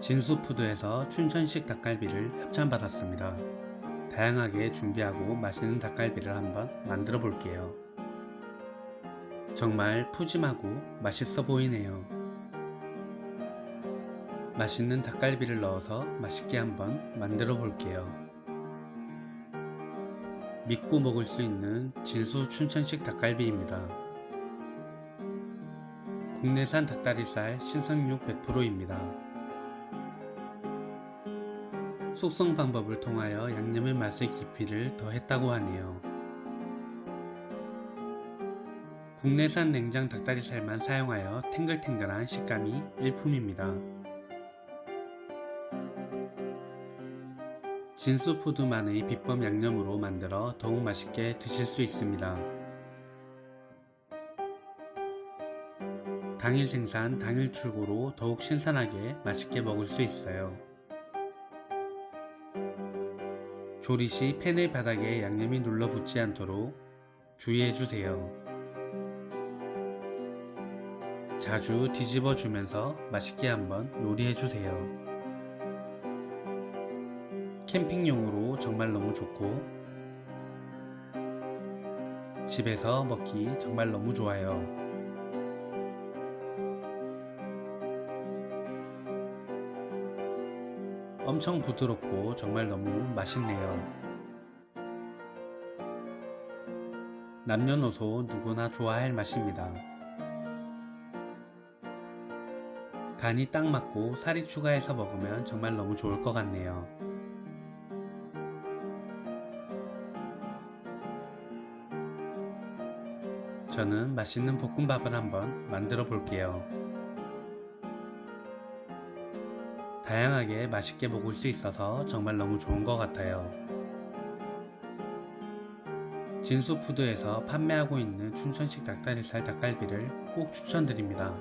진수푸드에서 춘천식 닭갈비를 협찬받았습니다. 다양하게 준비하고 맛있는 닭갈비를 한번 만들어 볼게요. 정말 푸짐하고 맛있어 보이네요. 맛있는 닭갈비를 넣어서 맛있게 한번 만들어 볼게요. 믿고 먹을 수 있는 진수 춘천식 닭갈비입니다. 국내산 닭다리살 신선육 100%입니다. 숙성 방법을 통하여 양념의 맛의 깊이를 더했다고 하네요. 국내산 냉장 닭다리살만 사용하여 탱글탱글한 식감이 일품입니다. 진수푸드만의 비법 양념으로 만들어 더욱 맛있게 드실 수 있습니다. 당일 생산, 당일 출고로 더욱 신선하게 맛있게 먹을 수 있어요. 조리 시 팬의 바닥에 양념이 눌러붙지 않도록 주의해 주세요. 자주 뒤집어 주면서 맛있게 한번 요리해 주세요. 캠핑용으로 정말 너무 좋고 집에서 먹기 정말 너무 좋아요. 엄청 부드럽고 정말 너무 맛있네요. 남녀노소 누구나 좋아할 맛입니다. 간이 딱 맞고 살이 추가해서 먹으면 정말 너무 좋을 것 같네요. 저는 맛있는 볶음밥을 한번 만들어 볼게요. 다양하게 맛있게 먹을 수 있어서 정말 너무 좋은 것 같아요. 진수푸드에서 판매하고 있는 춘천식 닭다리살 닭갈비를 꼭 추천드립니다.